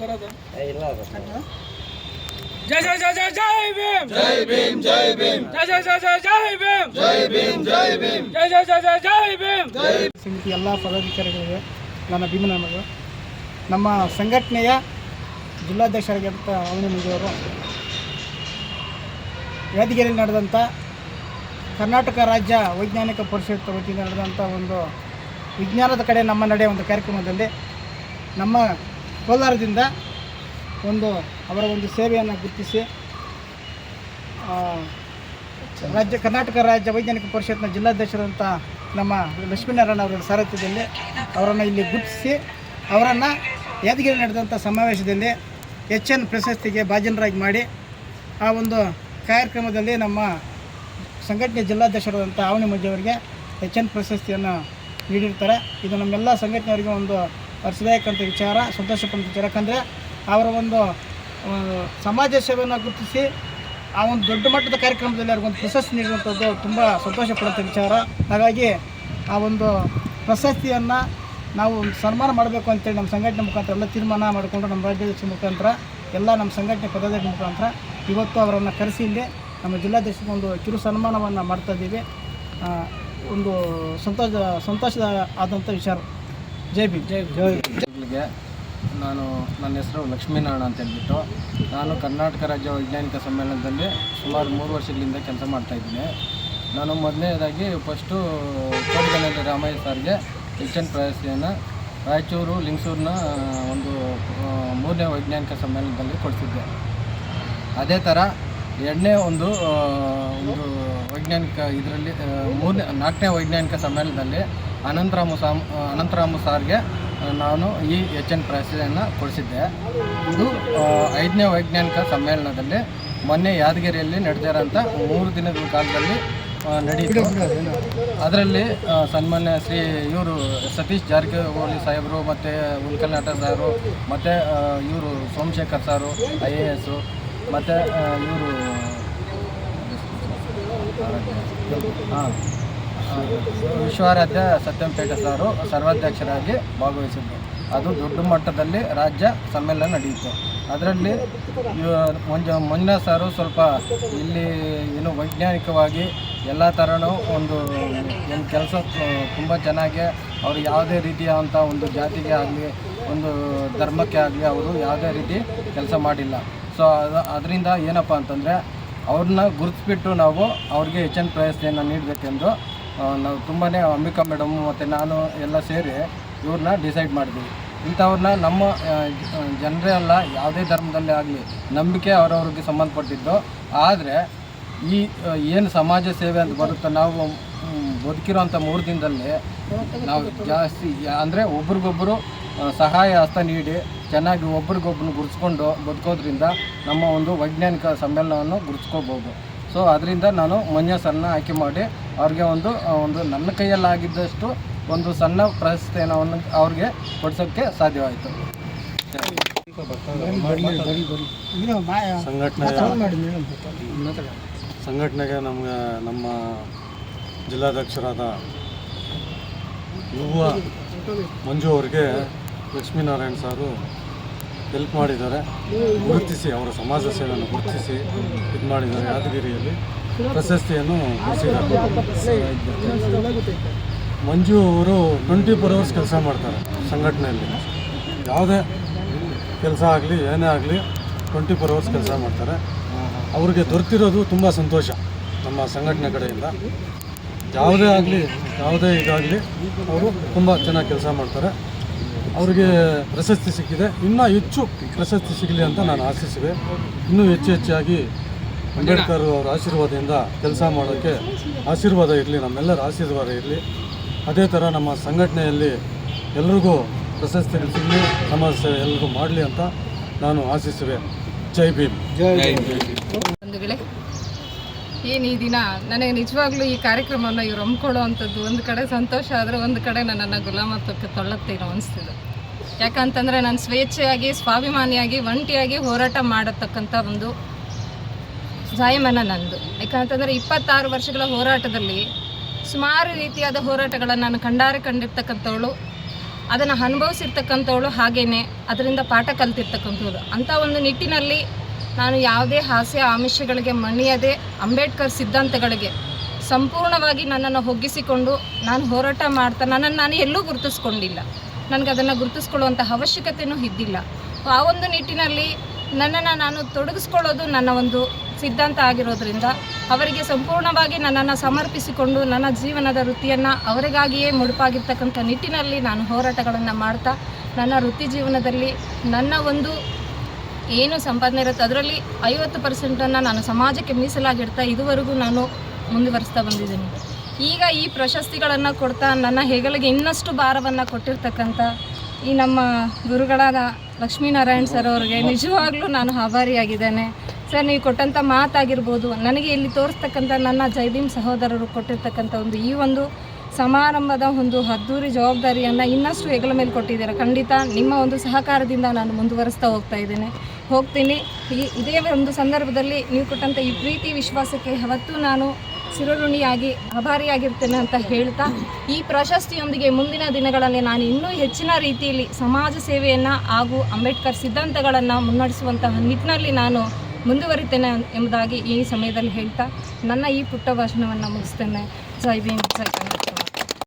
ಬರೋದು? ಜೈ ಜೈ ಜೈ ಜೈ ಜೈ ಭೀಮ್. ಜೈ ಭೀಮ್ ಜೈ ಭೀಮ್. ಜೈ ಜೈ ಜೈ ಜೈ ಜೈ ಭೀಮ್. ಜೈ ಭೀಮ್ ಜೈ ಭೀಮ್. ಜೈ ಜೈ ಜೈ ಜೈ ಜೈ ಭೀಮ್. ಸಮಿತಿ ಎಲ್ಲ ಪದಾಧಿಕಾರಿಗಳಿಗೆ ನನ್ನ ಭೀಮನಮಗಳು ನಮ್ಮ ಸಂಘಟನೆಯ ಜಿಲ್ಲಾಧ್ಯಕ್ಷರಾಗಿರ್ತ ಅವನಿ ಮುಗಿಯವರು ಯಾದಗಿರಿಯಲ್ಲಿ ನಡೆದಂಥ ಕರ್ನಾಟಕ ರಾಜ್ಯ ವೈಜ್ಞಾನಿಕ ಪರಿಷತ್ ವತಿಯಿಂದ ನಡೆದಂಥ ಒಂದು ವಿಜ್ಞಾನದ ಕಡೆ ನಮ್ಮ ನಡೆಯ ಒಂದು ಕಾರ್ಯಕ್ರಮದಲ್ಲಿ ನಮ್ಮ ಕೋಲಾರದಿಂದ ಒಂದು ಅವರ ಒಂದು ಸೇವೆಯನ್ನು ಗುರುತಿಸಿ ರಾಜ್ಯ ಕರ್ನಾಟಕ ರಾಜ್ಯ ವೈಜ್ಞಾನಿಕ ಪರಿಷತ್ನ ಜಿಲ್ಲಾಧ್ಯಕ್ಷರಂಥ ನಮ್ಮ ಲಕ್ಷ್ಮೀನಾರಾಯಣ ಅವರ ಸಾರಥ್ಯದಲ್ಲಿ ಅವರನ್ನು ಇಲ್ಲಿ ಗುರುತಿಸಿ, ಅವರನ್ನು ಯಾದಗಿರಿ ನಡೆದಂಥ ಸಮಾವೇಶದಲ್ಲಿ ಎಚ್ ಎನ್ ಪ್ರಶಸ್ತಿಗೆ ಭಾಜನರಾಗಿ ಮಾಡಿ, ಆ ಒಂದು ಕಾರ್ಯಕ್ರಮದಲ್ಲಿ ನಮ್ಮ ಸಂಘಟನೆ ಜಿಲ್ಲಾಧ್ಯಕ್ಷರಾದಂಥ ಆವಣಿ ಮಂಜಿ ಅವರಿಗೆ ಎಚ್ ಎನ್ ಪ್ರಶಸ್ತಿಯನ್ನು ನೀಡಿರ್ತಾರೆ. ಇದು ನಮ್ಮೆಲ್ಲ ಸಂಘಟನೆಯವರಿಗೆ ಒಂದು ಹರ್ಷದಾಯಕಂತ ವಿಚಾರ ಸಂತೋಷಪಡುವಂಥ ವಿಚಾರ. ಯಾಕಂದರೆ ಅವರ ಒಂದು ಸಮಾಜ ಸೇವೆಯನ್ನು ಗುರುತಿಸಿ ಆ ಒಂದು ದೊಡ್ಡ ಮಟ್ಟದ ಕಾರ್ಯಕ್ರಮದಲ್ಲಿ ಅವ್ರಿಗೊಂದು ಪ್ರಶಸ್ತಿ ನೀಡುವಂಥದ್ದು ತುಂಬ ಸಂತೋಷ ಪಡುವಂಥ ವಿಚಾರ. ಹಾಗಾಗಿ ಆ ಒಂದು ಪ್ರಶಸ್ತಿಯನ್ನು ನಾವು ಸನ್ಮಾನ ಮಾಡಬೇಕು ಅಂತೇಳಿ ನಮ್ಮ ಸಂಘಟನೆ ಮುಖಾಂತರ ಎಲ್ಲ ತೀರ್ಮಾನ ಮಾಡಿಕೊಂಡು ನಮ್ಮ ರಾಜ್ಯಾಧ್ಯಕ್ಷ ಮುಖಾಂತರ ಎಲ್ಲ ನಮ್ಮ ಸಂಘಟನೆ ಪದಾಧಿಕಾರಿ ಮುಖಾಂತರ ಇವತ್ತು ಅವರನ್ನು ಕರೆಸಿ ಇಲ್ಲಿ ನಮ್ಮ ಜಿಲ್ಲಾಧ್ಯಕ್ಷರಿಗೆ ಒಂದು ಕಿರು ಸನ್ಮಾನವನ್ನು ಮಾಡ್ತಾ ಇದ್ದೀವಿ. ಒಂದು ಸಂತೋಷ ಸಂತೋಷದ ಆದಂಥ ವಿಚಾರ. ಜೈ ಬಿ ಜೈ ಜೈ ನಾನು ನನ್ನ ಹೆಸರು ಲಕ್ಷ್ಮೀನಾರಾಯಣ ಅಂತ ಹೇಳ್ಬಿಟ್ಟು ನಾನು ಕರ್ನಾಟಕ ರಾಜ್ಯ ವೈಜ್ಞಾನಿಕ ಸಮ್ಮೇಳನದಲ್ಲಿ ಸುಮಾರು ಮೂರು ವರ್ಷಗಳಿಂದ ಕೆಲಸ ಮಾಡ್ತಾ ಇದ್ದೀನಿ. ನಾನು ಮೊದಲನೇದಾಗಿ ಫಸ್ಟು ಕೋಟಿಗಣ್ಣ ರಾಮಯ್ಯ ಸರ್ಗೆ ಕಿಚನ್ ಎನ್ ಪ್ರಶಸ್ತಿಯನ್ನು ರಾಯಚೂರು ಲಿಂಗಸೂರಿನ ಒಂದು ಮೂರನೇ ವೈಜ್ಞಾನಿಕ ಸಮ್ಮೇಳನದಲ್ಲಿ ಕೊಡಿಸಿದ್ದೆ. ಅದೇ ಥರ ಎರಡನೇ ಒಂದು ಒಂದು ವೈಜ್ಞಾನಿಕ ಇದರಲ್ಲಿ ಮೂರನೇ, ನಾಲ್ಕನೇ ವೈಜ್ಞಾನಿಕ ಸಮ್ಮೇಳನದಲ್ಲಿ ಅನಂತರಾಮು ಸಾಮ್ ಅನಂತರಾಮು ಸಾರ್ಗೆ ನಾನು ಈ ಎಚ್ ಎನ್ ಪ್ರಶಸ್ತಿಯನ್ನು ಕೊಡಿಸಿದ್ದೆ. ಇದು ಐದನೇ ವೈಜ್ಞಾನಿಕ ಸಮ್ಮೇಳನದಲ್ಲಿ ಮೊನ್ನೆ ಯಾದಗಿರಿಯಲ್ಲಿ ನಡೆದಿರೋಂಥ ಮೂರು ದಿನದ ಕಾಲದಲ್ಲಿ ನಡೀತು. ಅದರಲ್ಲಿ ಸನ್ಮಾನ್ಯ ಶ್ರೀ ಇವರು ಸತೀಶ್ ಜಾರಕಿಹೊಳಿ ಸಾಹೇಬರು, ಮತ್ತು ಉಲ್ಕಲ್ನಾಟ ಸಾರು, ಮತ್ತು ಇವರು ಸೋಮಶೇಖರ್ ಸಾರು, ಐ ಎ ಎಸ್ಸು ಮತ್ತು ಇವರು ಹಾಂ ವಿಶ್ವಾರಾಧ್ಯ ಸತ್ಯಂಪೇಟೆ ಸಾರು ಸರ್ವಾಧ್ಯಕ್ಷರಾಗಿ ಭಾಗವಹಿಸಿದ್ರು. ಅದು ದೊಡ್ಡ ಮಟ್ಟದಲ್ಲಿ ರಾಜ್ಯ ಸಮ್ಮೇಳನ ನಡೆಯಿತು. ಅದರಲ್ಲಿ ಮಂಜ ಮಂಜುನಾಥ್ ಸಾರು ಸ್ವಲ್ಪ ಇಲ್ಲಿ ಏನು ವೈಜ್ಞಾನಿಕವಾಗಿ ಎಲ್ಲ ಥರನೂ ಒಂದು, ಏನು ಕೆಲಸ, ತುಂಬ ಚೆನ್ನಾಗಿ ಅವರು ಯಾವುದೇ ರೀತಿಯಾದಂಥ ಒಂದು ಜಾತಿಗೆ ಆಗಲಿ, ಒಂದು ಧರ್ಮಕ್ಕೆ ಆಗಲಿ ಅವರು ಯಾವುದೇ ರೀತಿ ಕೆಲಸ ಮಾಡಿಲ್ಲ. ಸೊ ಅದು ಅದರಿಂದ ಏನಪ್ಪ ಅಂತಂದರೆ ಅವ್ರನ್ನ ಗುರುತಿಸ್ಬಿಟ್ಟು ನಾವು ಅವ್ರಿಗೆ ಹೆಚ್ಚಿನ ಪ್ರಶಸ್ತಿಯನ್ನು ನೀಡಬೇಕೆಂದು ನಾವು ತುಂಬಾ ಅಂಬಿಕಾ ಮೇಡಮ್ ಮತ್ತು ನಾನು ಎಲ್ಲ ಸೇರಿ ಇವ್ರನ್ನ ಡಿಸೈಡ್ ಮಾಡಿದ್ವಿ. ಇಂಥವ್ರನ್ನ ನಮ್ಮ ಜನರೇ ಅಲ್ಲ, ಯಾವುದೇ ಧರ್ಮದಲ್ಲೇ ಆಗಲಿ, ನಂಬಿಕೆ ಅವರವ್ರಿಗೆ ಸಂಬಂಧಪಟ್ಟಿದ್ದು. ಆದರೆ ಈ ಏನು ಸಮಾಜ ಸೇವೆ ಅಂತ ಬರುತ್ತೆ ನಾವು ಬದುಕಿರೋಂಥ ಮೂರು ದಿನದಲ್ಲಿ ನಾವು ಜಾಸ್ತಿ, ಅಂದರೆ ಒಬ್ರಿಗೊಬ್ಬರು ಸಹಾಯ ಹಸ್ತ ನೀಡಿ ಚೆನ್ನಾಗಿ ಒಬ್ರಿಗೊಬ್ರನ್ನ ಗುರುಸ್ಕೊಂಡು ಬದುಕೋದ್ರಿಂದ ನಮ್ಮ ಒಂದು ವೈಜ್ಞಾನಿಕ ಸಮ್ಮೇಳನವನ್ನು ಗುರುತಿಸ್ಕೋಬೋದು ಸೊ ಅದರಿಂದ ನಾನು ಮಂಜ ಸರ್ನ ಆಯ್ಕೆ ಮಾಡಿ ಅವ್ರಿಗೆ ಒಂದು ಒಂದು ನನ್ನ ಕೈಯಲ್ಲಾಗಿದ್ದಷ್ಟು ಒಂದು ಸಣ್ಣ ಪ್ರಶಸ್ತಿಯನ್ನು ಅವ್ರಿಗೆ ಕೊಡ್ಸೋಕ್ಕೆ ಸಾಧ್ಯವಾಯಿತು. ಸಂಘಟನೆಗೆ ನಮಗೆ ನಮ್ಮ ಜಿಲ್ಲಾಧ್ಯಕ್ಷರಾದ ಯುವ ಮಂಜು ಅವರಿಗೆ ಲಕ್ಷ್ಮೀನಾರಾಯಣ್ ಸಾರು ಹೆಲ್ಪ್ ಮಾಡಿದ್ದಾರೆ. ಗುರುತಿಸಿ ಅವರ ಸಮಾಜ ಸೇವೆಯನ್ನು ಗುರುತಿಸಿ ಇದು ಮಾಡಿದ್ದಾರೆ ಯಾದಗಿರಿಯಲ್ಲಿ. ಪ್ರಶಸ್ತಿಯನ್ನು ಮಂಜು ಅವರು ಟ್ವೆಂಟಿ ಫೋರ್ ಅವರ್ಸ್ ಕೆಲಸ ಮಾಡ್ತಾರೆ ಸಂಘಟನೆಯಲ್ಲಿ. ಯಾವುದೇ ಕೆಲಸ ಆಗಲಿ, ಏನೇ ಆಗಲಿ ಟ್ವೆಂಟಿ ಫೋರ್ ಅವರ್ಸ್ ಕೆಲಸ ಮಾಡ್ತಾರೆ. ಅವ್ರಿಗೆ ದೊರೆತಿರೋದು ತುಂಬ ಸಂತೋಷ ನಮ್ಮ ಸಂಘಟನೆ ಕಡೆಯಿಂದ. ಯಾವುದೇ ಆಗಲಿ, ಯಾವುದೇ ಇದಾಗಲಿ ಅವರು ತುಂಬ ಚೆನ್ನಾಗಿ ಕೆಲಸ ಮಾಡ್ತಾರೆ. ಅವರಿಗೆ ಪ್ರಶಸ್ತಿ ಸಿಕ್ಕಿದೆ. ಇನ್ನೂ ಹೆಚ್ಚು ಪ್ರಶಸ್ತಿ ಸಿಗಲಿ ಅಂತ ನಾನು ಆಶಿಸಿದೆ. ಇನ್ನೂ ಹೆಚ್ಚು ಹೆಚ್ಚಾಗಿ ಅಂಬೇಡ್ಕರ್ ಅವರ ಆಶೀರ್ವಾದದಿಂದ ಕೆಲಸ ಮಾಡೋಕ್ಕೆ ಆಶೀರ್ವಾದ ಇರಲಿ ನಮ್ಮೆಲ್ಲರ ಆಶೀರ್ವಾದ ಇರಲಿ. ಅದೇ ಥರ ನಮ್ಮ ಸಂಘಟನೆಯಲ್ಲಿ ಎಲ್ರಿಗೂ ಪ್ರಶಸ್ತಿ ಸಿಗಲಿ ಸಮಾಜ ಸೇವೆ ಎಲ್ರಿಗೂ ಮಾಡಲಿ ಅಂತ ನಾನು ಆಶಿಸುವೆ ಜೈ ಭೀಮ್. ಬಂಧುಗಳೇ ಏನು ಈ ದಿನ? ನನಗೆ ನಿಜವಾಗ್ಲೂ ಈ ಕಾರ್ಯಕ್ರಮವನ್ನು ಇವ್ರು ಹಮ್ಕೊಳ್ಳೋ ಅಂಥದ್ದು ಒಂದು ಕಡೆ ಸಂತೋಷ ಆದರೆ ಒಂದು ಕಡೆ ನನ್ನನ್ನು ಗುಲಾಮತ್ವಕ್ಕೆ ತೊಳ್ಳತ್ತೇನೋ ಅನಿಸ್ತಿದೆ. ಯಾಕಂತಂದರೆ ನಾನು ಸ್ವೇಚ್ಛೆಯಾಗಿ, ಸ್ವಾಭಿಮಾನಿಯಾಗಿ, ಒಂಟಿಯಾಗಿ ಹೋರಾಟ ಮಾಡತಕ್ಕಂಥ ಒಂದು ಜಾಯಮನ ನಂದು. ಯಾಕಂತಂದರೆ ಇಪ್ಪತ್ತಾರು ವರ್ಷಗಳ ಹೋರಾಟದಲ್ಲಿ ಸುಮಾರು ರೀತಿಯಾದ ಹೋರಾಟಗಳನ್ನು ನಾನು ಕಂಡಾರೆ ಕಂಡಿರ್ತಕ್ಕಂಥವಳು. ಅದನ್ನು ಅನುಭವಿಸಿರ್ತಕ್ಕಂಥವಳು ಹಾಗೇನೆ. ಅದರಿಂದ ಪಾಠ ಕಲ್ತಿರ್ತಕ್ಕಂಥವ್ಳು. ಅಂಥ ಒಂದು ನಿಟ್ಟಿನಲ್ಲಿ ನಾನು ಯಾವುದೇ ಹಾಸ್ಯ ಆಮಿಷಗಳಿಗೆ ಮಣಿಯದೆ ಅಂಬೇಡ್ಕರ್ ಸಿದ್ಧಾಂತಗಳಿಗೆ ಸಂಪೂರ್ಣವಾಗಿ ನನ್ನನ್ನು ಒಗ್ಗಿಸಿಕೊಂಡು ನಾನು ಹೋರಾಟ ಮಾಡ್ತಾ ನನ್ನನ್ನು ನಾನು ಎಲ್ಲೂ ಗುರುತಿಸ್ಕೊಂಡಿಲ್ಲ. ನನಗೆ ಅದನ್ನು ಗುರುತಿಸ್ಕೊಳ್ಳುವಂಥ ಅವಶ್ಯಕತೆಯೂ ಇದ್ದಿಲ್ಲ. ಆ ಒಂದು ನಿಟ್ಟಿನಲ್ಲಿ ನನ್ನನ್ನು ನಾನು ತೊಡಗಿಸ್ಕೊಳ್ಳೋದು ನನ್ನ ಒಂದು ಸಿದ್ಧಾಂತ ಆಗಿರೋದ್ರಿಂದ ಅವರಿಗೆ ಸಂಪೂರ್ಣವಾಗಿ ನನ್ನನ್ನು ಸಮರ್ಪಿಸಿಕೊಂಡು ನನ್ನ ಜೀವನದ ವೃತ್ತಿಯನ್ನು ಅವರಿಗಾಗಿಯೇ ಮುಡುಪಾಗಿರ್ತಕ್ಕಂಥ ನಿಟ್ಟಿನಲ್ಲಿ ನಾನು ಹೋರಾಟಗಳನ್ನು ಮಾಡ್ತಾ, ನನ್ನ ವೃತ್ತಿ ಜೀವನದಲ್ಲಿ ನನ್ನ ಒಂದು ಏನು ಸಂಪಾದನೆ ಇರುತ್ತೆ, ಅದರಲ್ಲಿ ಐವತ್ತು ಪರ್ಸೆಂಟನ್ನು ನಾನು ಸಮಾಜಕ್ಕೆ ಮೀಸಲಾಗಿಡ್ತಾ ಇದುವರೆಗೂ ನಾನು ಮುಂದುವರಿಸ್ತಾ ಬಂದಿದ್ದೀನಿ. ಈಗ ಈ ಪ್ರಶಸ್ತಿಗಳನ್ನು ಕೊಡ್ತಾ ನನ್ನ ಹೆಗಲಿಗೆ ಇನ್ನಷ್ಟು ಭಾರವನ್ನು ಕೊಟ್ಟಿರ್ತಕ್ಕಂಥ ಈ ನಮ್ಮ ಗುರುಗಳಾದ ಲಕ್ಷ್ಮೀನಾರಾಯಣ್ ಸರ್ ಅವರಿಗೆ ನಿಜವಾಗ್ಲೂ ನಾನು ಆಭಾರಿಯಾಗಿದ್ದೇನೆ. ಸರ್, ನೀವು ಕೊಟ್ಟಂಥ ಮಾತಾಗಿರ್ಬೋದು, ನನಗೆ ಇಲ್ಲಿ ತೋರಿಸ್ತಕ್ಕಂಥ ನನ್ನ ಜೈಭೀಮ್ ಸಹೋದರರು ಕೊಟ್ಟಿರ್ತಕ್ಕಂಥ ಒಂದು ಈ ಒಂದು ಸಮಾರಂಭದ ಒಂದು ಅದ್ದೂರಿ ಜವಾಬ್ದಾರಿಯನ್ನು ಇನ್ನಷ್ಟು ಹೆಗಲ ಮೇಲೆ ಕೊಟ್ಟಿದ್ದೀರಾ. ಖಂಡಿತ ನಿಮ್ಮ ಒಂದು ಸಹಕಾರದಿಂದ ನಾನು ಮುಂದುವರಿಸ್ತಾ ಹೋಗ್ತಾ ಇದ್ದೇನೆ. ಹೋಗ್ತೀನಿ. ಈ ಇದೇ ಒಂದು ಸಂದರ್ಭದಲ್ಲಿ ನೀವು ಕೊಟ್ಟಂಥ ಈ ಪ್ರೀತಿ ವಿಶ್ವಾಸಕ್ಕೆ ಯಾವತ್ತೂ ನಾನು ಚಿರಋಣಿಯಾಗಿ ಆಭಾರಿಯಾಗಿರ್ತೇನೆ ಅಂತ ಹೇಳ್ತಾ, ಈ ಪ್ರಶಸ್ತಿಯೊಂದಿಗೆ ಮುಂದಿನ ದಿನಗಳಲ್ಲಿ ನಾನು ಇನ್ನೂ ಹೆಚ್ಚಿನ ರೀತಿಯಲ್ಲಿ ಸಮಾಜ ಸೇವೆಯನ್ನು ಹಾಗೂ ಅಂಬೇಡ್ಕರ್ ಸಿದ್ಧಾಂತಗಳನ್ನು ಮುನ್ನಡೆಸುವಂತಹ ನಿಟ್ಟಿನಲ್ಲಿ ನಾನು ಮುಂದುವರಿತೇನೆ ಎಂಬುದಾಗಿ ಈ ಸಮಯದಲ್ಲಿ ಹೇಳ್ತಾ, ನನ್ನ ಈ ಪುಟ್ಟ ಭಾಷಣವನ್ನು ಮುಗಿಸ್ತೇನೆ. ಜೈ ಭೀಮ್, ಜೈ ಕನ್ನಡ.